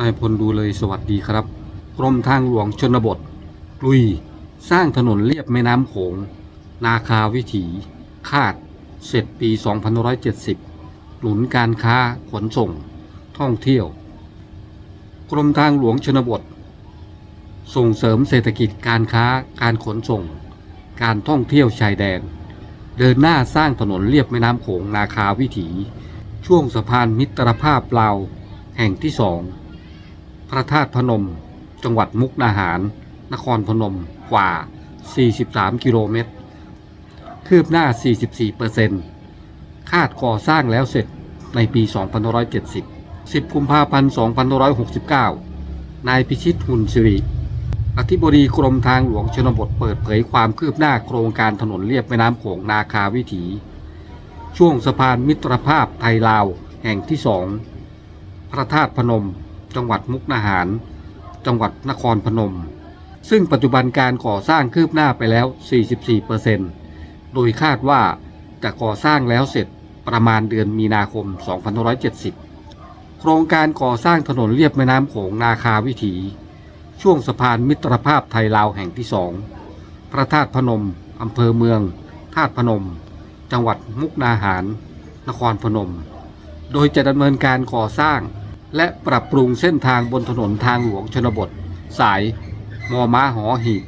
นายพลดูเลยสวัสดีครับ กรมทางหลวงชนบท ลุย สร้างถนนเลียบแม่น้ำโขง นาคาวิถี คาด เสร็จปี 2570 หนุนการค้าขนส่ง ท่องเที่ยว กรมทางหลวงชนบท ส่งเสริมเศรษฐกิจการค้าการขนส่ง การท่องเที่ยวชายแดน เดินหน้าสร้างถนนเลียบแม่น้ำโขงนาคาวิถี ช่วงสะพานมิตรภาพลาวแห่งที่สอง พระธาตุพนม จังหวัดมุกดาหาร นครพนมกว่า 43 กิโลเมตร คืบหน้า 44เปอร์เซ็นต์คาดก่อสร้างแล้วเสร็จในปี 2570 10 กุมภาพันธ์ 2569 นายพิชิตหุ่นสิริ อธิบดีกรมทางหลวงชนบทเปิดเผยความคืบหน้าโครงการถนนเลียบแม่น้ำโขงนาคาวิถี ช่วงสะพานมิตรภาพไทยลาวแห่งที่สอง พระธาตุพนม จังหวัดมุกดาหาร จังหวัดนครพนม ซึ่งปัจจุบันการก่อสร้างคืบหน้าไปแล้ว 44%โดยคาดว่าจะก่อสร้างแล้วเสร็จประมาณเดือนมีนาคม 2570 โครงการก่อสร้างถนนเลียบแม่น้ำโขงนาคาวิถี ช่วงสะพานมิตรภาพไทยลาวแห่งที่สอง พระธาตุพนม อำเภอเมือง ธาตุพนม จังหวัดมุกดาหาร นครพนม โดยจะดำเนินการก่อสร้าง และปรับปรุงเส้นทางบนถนนทางหลวงชนบท สายมอม้าหอหีบ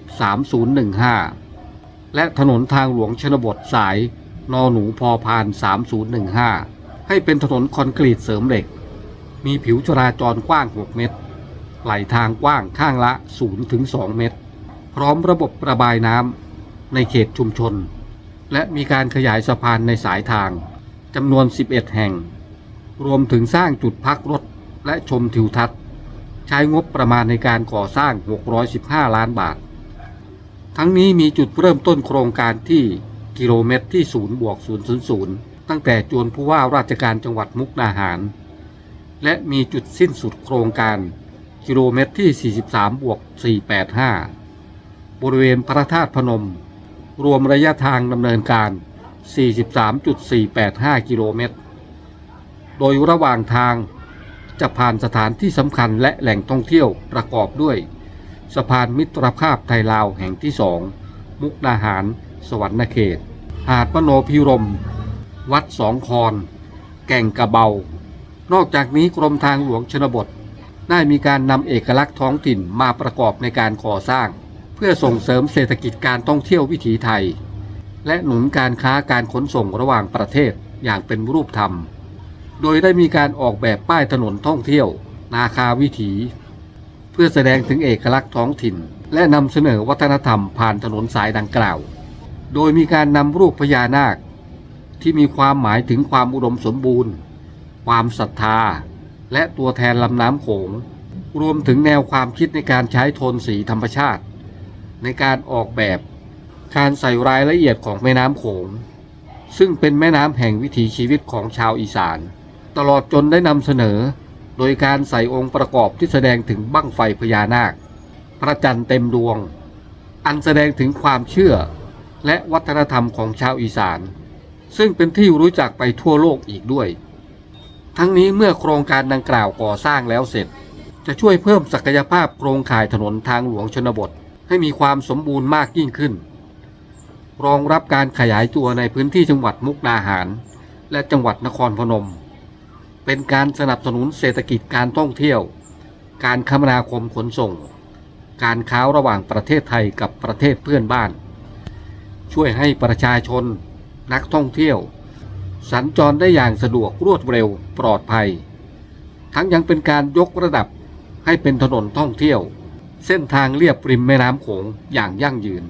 3015 และถนนทางหลวงชนบทสายนอหนูพอพาน 3015 ให้เป็นถนนคอนกรีตเสริมเหล็ก มีผิวจราจรกว้าง 6 เมตร ไหลทางกว้างข้างละ 0-2 เมตร พร้อมระบบระบายน้ำในเขตชุมชน และมีการขยายสะพานในสายทางจำนวน 11 แห่ง รวมถึงสร้างจุดพักรถ และชมทิวทัศน์ ใช้งบประมาณในการก่อสร้าง 615 ล้านบาท ทั้งนี้มีจุดเริ่มต้นโครงการที่กิโลเมตรที่ 0 บวก 000 ตั้งแต่จวนผู้ว่าราชการจังหวัดมุกดาหาร และมีจุดสิ้นสุดโครงการกิโลเมตรที่ 43 บวก 485 บริเวณพระธาตุพนม รวมระยะทางดำเนินการ 43.485 กิโลเมตร โดยระหว่างทาง จะผ่านสถานที่สำคัญและแหล่งท่องเที่ยวประกอบด้วย สะพานมิตรภาพไทยลาวแห่งที่สองมุกดาหาร สวรรณเขต หาดมโนพิรม วัดสองคอน แก่งกระเบา นอกจากนี้กรมทางหลวงชนบท ได้มีการนำเอกลักษณ์ท้องถิ่นมาประกอบในการก่อสร้าง เพื่อส่งเสริมเศรษฐกิจการท่องเที่ยววิถีไทย และหนุนการค้าการขนส่งระหว่างประเทศอย่างเป็นรูปธรรม โดยได้มีการออกแบบป้ายถนนท่องเที่ยว นาคาวิถี เพื่อแสดงถึงเอกลักษณ์ท้องถิ่น และนำเสนอวัฒนธรรมผ่านถนนสายดังกล่าว โดยมีการนำรูปพญานาค ที่มีความหมายถึงความอุดมสมบูรณ์ ความศรัทธา และตัวแทนลำน้ำโขง รวมถึงแนวความคิดในการใช้โทนสีธรรมชาติ ในการออกแบบการใส่รายละเอียดของแม่น้ำโขง ซึ่งเป็นแม่น้ำแห่งวิถีชีวิตของชาวอีสาน ตลอดจนได้นำเสนอ โดยการใส่องค์ประกอบที่แสดงถึงบั้งไฟพญานาค พระจันทร์เต็มดวง อันแสดงถึงความเชื่อ และวัฒนธรรมของชาวอีสาน ซึ่งเป็นที่รู้จักไปทั่วโลกอีกด้วย ทั้งนี้เมื่อโครงการดังกล่าวก่อสร้างแล้วเสร็จ จะช่วยเพิ่มศักยภาพโครงข่ายถนนทางหลวงชนบทให้มีความสมบูรณ์มากยิ่งขึ้น รองรับการขยายตัวในพื้นที่จังหวัดมุกดาหาร และจังหวัดนครพนม เป็นการสนับสนุนเศรษฐกิจการท่องเที่ยว การคมนาคมขนส่ง การค้าระหว่างประเทศไทยกับประเทศเพื่อนบ้าน ช่วยให้ประชาชน นักท่องเที่ยว สัญจรได้อย่างสะดวกรวดเร็วปลอดภัย ทั้งยังเป็นการยกระดับให้เป็นถนนท่องเที่ยว เส้นทางเลียบริมแม่น้ำโขงอย่างยั่งยืน